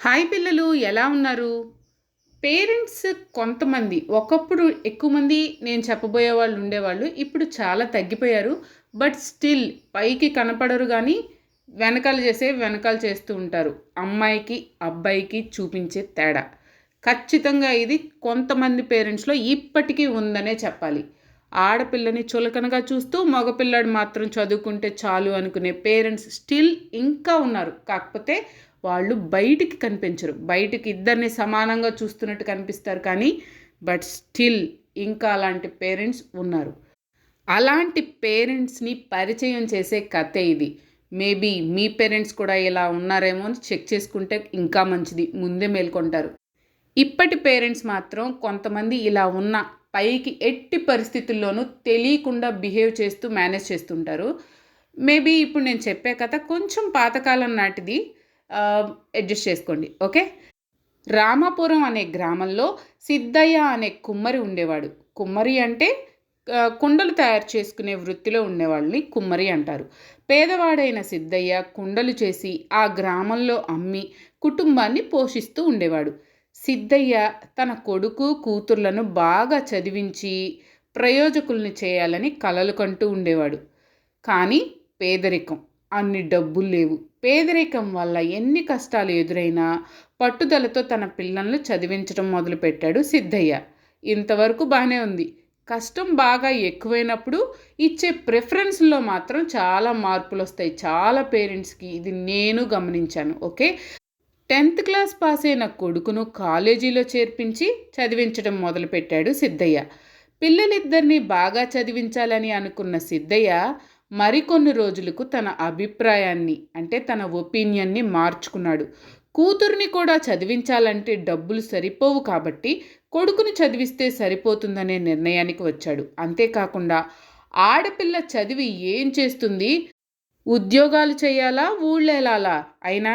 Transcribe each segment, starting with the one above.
Hi పిల్లలు ఎలా ఉన్నారు? పేరెంట్స్ కొంతమంది ఒకప్పుడు ఎక్కువ మంది నేను చెప్పబోయే వాళ్ళు ఉండేవాళ్ళు ఇప్పుడు చాలా తగ్గిపోయారు. బట్ స్టిల్ పైకి కనపడరు కానీ వెనకాల చేసే వెనకాల చేస్తూ ఉంటారు. అమ్మాయికి అబ్బాయికి చూపించే తేడా. ఖచ్చితంగా ఇది కొంతమంది పేరెంట్స్లో ఇప్పటికీ ఉందనే చెప్పాలి. ఆడపిల్లని చులకనగా చూస్తూ మగపిల్లాడు మాత్రం చదువుకుంటే చాలు అనుకునే పేరెంట్స్ స్టిల్ ఇంకా ఉన్నారు. కాకపోతే వాళ్ళు బయటికి కనిపించరు. బయటికి ఇద్దరిని సమానంగా చూస్తున్నట్టు కనిపిస్తారు కానీ బట్ స్టిల్ ఇంకా అలాంటి పేరెంట్స్ ఉన్నారు. అలాంటి పేరెంట్స్ని పరిచయం చేసే కథ ఇది. మేబీ మీ పేరెంట్స్ కూడా ఇలా ఉన్నారేమో అని చెక్ చేసుకుంటే ఇంకా మంచిది. ముందే మేల్కొంటారు. ఇప్పటి పేరెంట్స్ మాత్రం కొంతమంది ఇలా ఉన్న పైకి ఎట్టి పరిస్థితుల్లోనూ తెలియకుండా బిహేవ్ చేస్తూ మేనేజ్ చేస్తుంటారు. మేబీ ఇప్పుడు నేను చెప్పే కథ కొంచెం పాతకాలం నాటిది. అడ్జస్ట్ చేసుకోండి ఓకే? రామాపురం అనే గ్రామంలో సిద్ధయ్య అనే కుమ్మరి ఉండేవాడు. కుమ్మరి అంటే కుండలు తయారు చేసుకునే వృత్తిలో ఉండేవాళ్ళని కుమ్మరి అంటారు. పేదవాడైన సిద్ధయ్య కుండలు చేసి ఆ గ్రామంలో అమ్మి కుటుంబాన్ని పోషిస్తూ ఉండేవాడు. సిద్ధయ్య తన కొడుకు కూతుర్లను బాగా చదివించి ప్రయోజకుల్ని చేయాలని కలలు కంటూ ఉండేవాడు. కానీ పేదరికం అన్ని డబ్బులు లేవు. పేదరికం వల్ల ఎన్ని కష్టాలు ఎదురైనా పట్టుదలతో తన పిల్లల్ని చదివించడం మొదలుపెట్టాడు సిద్ధయ్య. ఇంతవరకు బాగానే ఉంది. కష్టం బాగా ఎక్కువైనప్పుడు ఇచ్చే ప్రిఫరెన్స్లో మాత్రం చాలా మార్పులు వస్తాయి చాలా పేరెంట్స్కి ఇది నేను గమనించాను. ఓకే? టెన్త్ క్లాస్ పాస్ అయిన కొడుకును కాలేజీలో చేర్పించి చదివించడం మొదలుపెట్టాడు సిద్ధయ్య. పిల్లలిద్దరినీ బాగా చదివించాలని అనుకున్న సిద్ధయ్య మరికొన్ని రోజులకు తన అభిప్రాయాన్ని అంటే తన ఒపీనియన్ని మార్చుకున్నాడు. కూతుర్ని కూడా చదివించాలంటే డబ్బులు సరిపోవు కాబట్టి కొడుకుని చదివిస్తే సరిపోతుందనే నిర్ణయానికి వచ్చాడు. అంతేకాకుండా ఆడపిల్ల చదివి ఏం చేస్తుంది? ఉద్యోగాలు చేయాలా? ఊళ్ళేలాలా? అయినా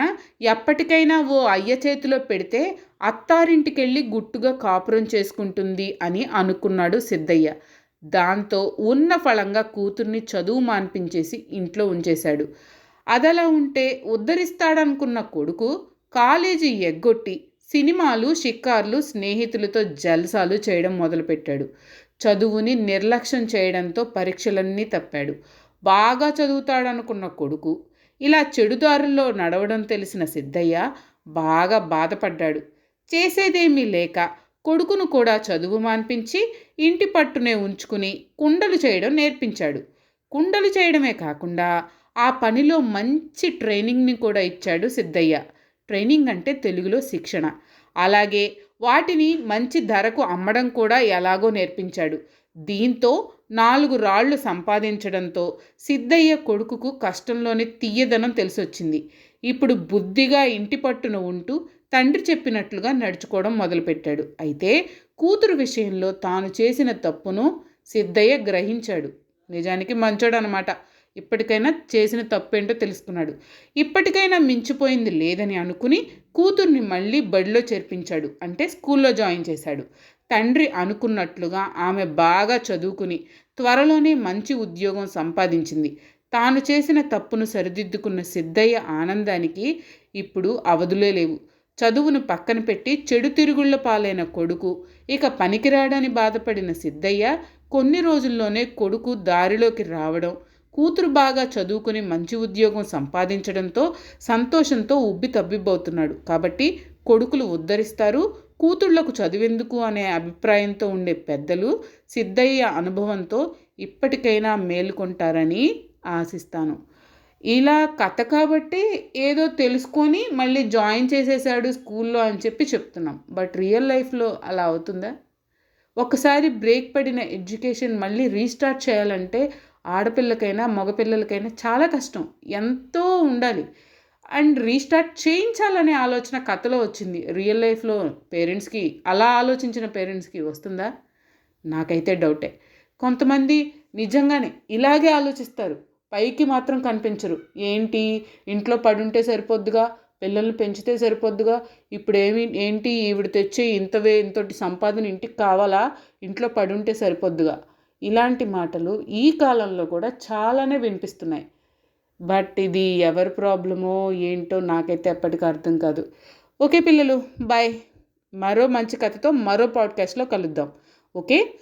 ఎప్పటికైనా ఓ అయ్య చేతిలో పెడితే అత్తారింటికెళ్ళి గుట్టుగా కాపురం చేసుకుంటుంది అని అనుకున్నాడు సిద్ధయ్య. దాంతో ఉన్న ఫలంగా కూతుర్ని చదువు మాన్పించేసి ఇంట్లో ఉంచేశాడు. అదలా ఉంటే ఉద్ధరిస్తాడనుకున్న కొడుకు కాలేజీ ఎగ్గొట్టి సినిమాలు షికార్లు స్నేహితులతో జల్సాలు చేయడం మొదలుపెట్టాడు. చదువుని నిర్లక్ష్యం చేయడంతో పరీక్షలన్నీ తప్పాడు. బాగా చదువుతాడనుకున్న కొడుకు ఇలా చెడుదారుల్లో నడవడం తెలిసిన సిద్ధయ్య బాగా బాధపడ్డాడు. చేసేదేమీ లేక కొడుకును కూడా చదువు మాన్పించి ఇంటి పట్టునే ఉంచుకుని కుండలు చేయడం నేర్పించాడు. కుండలు చేయడమే కాకుండా ఆ పనిలో మంచి ట్రైనింగ్ని కూడా ఇచ్చాడు సిద్ధయ్య. ట్రైనింగ్ అంటే తెలుగులో శిక్షణ. అలాగే వాటిని మంచి ధరకు అమ్మడం కూడా ఎలాగో నేర్పించాడు. దీంతో నాలుగు రాళ్ళు సంపాదించడంతో సిద్ధయ్య కొడుకుకు కష్టంలోని తీయదనం తెలిసొచ్చింది. ఇప్పుడు బుద్ధిగా ఇంటి పట్టున ఉంటూ తండ్రి చెప్పినట్లుగా నడుచుకోవడం మొదలుపెట్టాడు. అయితే కూతురు విషయంలో తాను చేసిన తప్పును సిద్ధయ్య గ్రహించాడు. నిజానికి మంచోడు అనమాట ఇప్పటికైనా చేసిన తప్పేంటో తెలుసుకున్నాడు. ఇప్పటికైనా మించిపోయింది లేదని అనుకుని కూతుర్ని మళ్ళీ బడిలో చేర్పించాడు. అంటే స్కూల్లో జాయిన్ చేశాడు. తండ్రి అనుకున్నట్లుగా ఆమె బాగా చదువుకుని త్వరలోనే మంచి ఉద్యోగం సంపాదించింది. తాను చేసిన తప్పును సరిదిద్దుకున్న సిద్ధయ్య ఆనందానికి ఇప్పుడు అవధులే లేవు. చదువును పక్కన పెట్టి చెడు తిరుగుళ్ళ పాలైన కొడుకు ఇక పనికిరాడని బాధపడిన సిద్ధయ్య కొన్ని రోజుల్లోనే కొడుకు దారిలోకి రావడం కూతురు బాగా చదువుకుని మంచి ఉద్యోగం సంపాదించడంతో సంతోషంతో ఉబ్బి తబ్బిబ్బవుతున్నాడు. కాబట్టి కొడుకులు ఉద్ధరిస్తారు కూతుళ్ళకు చదివెందుకు అనే అభిప్రాయంతో ఉండే పెద్దలు సిద్ధయ్య అనుభవంతో ఇప్పటికైనా మేలుకొంటారని ఆశిస్తాను. ఇలా కథ కాబట్టి ఏదో తెలుసుకొని మళ్ళీ జాయిన్ చేసేసాడు స్కూల్లో అని చెప్పి చెప్తున్నాం. బట్ రియల్ లైఫ్లో అలా అవుతుందా? ఒకసారి బ్రేక్ పడిన ఎడ్యుకేషన్ మళ్ళీ రీస్టార్ట్ చేయాలంటే ఆడపిల్లకైనా మగపిల్లలకైనా చాలా కష్టం. ఎంతో ఉండాలి. అండ్ రీస్టార్ట్ చేయించాలనే ఆలోచన కథలో వచ్చింది. రియల్ లైఫ్లో పేరెంట్స్కి అలా ఆలోచించిన పేరెంట్స్కి వస్తుందా? నాకైతే డౌటే. కొంతమంది నిజంగానే ఇలాగే ఆలోచిస్తారు. పైకి మాత్రం కనిపించరు. ఏంటి? ఇంట్లో పడుంటే సరిపోద్దుగా పిల్లల్ని పెంచితే సరిపోద్దుగా ఇప్పుడు ఏమి ఏంటి? ఈవిడ తెచ్చే ఇంతవే ఇంతటి సంపాదన ఇంటికి కావాలా? ఇంట్లో పడుంటే సరిపోద్దుగా. ఇలాంటి మాటలు ఈ కాలంలో కూడా చాలానే వినిపిస్తున్నాయి. బట్ ఇది ఎవరి ప్రాబ్లమో ఏంటో నాకైతే ఎప్పటికీ అర్థం కాదు. ఓకే పిల్లలు బాయ్. మరో మంచి కథతో మరో పాడ్కాస్ట్లో కలుద్దాం. ఓకే?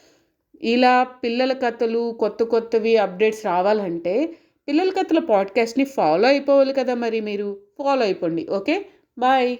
ఇలా పిల్లల కథలు కొత్త కొత్తవి అప్డేట్స్ రావాలంటే పిల్లల కథల పాడ్కాస్ట్ని ఫాలో అయిపోవాలి కదా మరి మీరు? ఫాలో అయిపోండి ఓకే బాయ్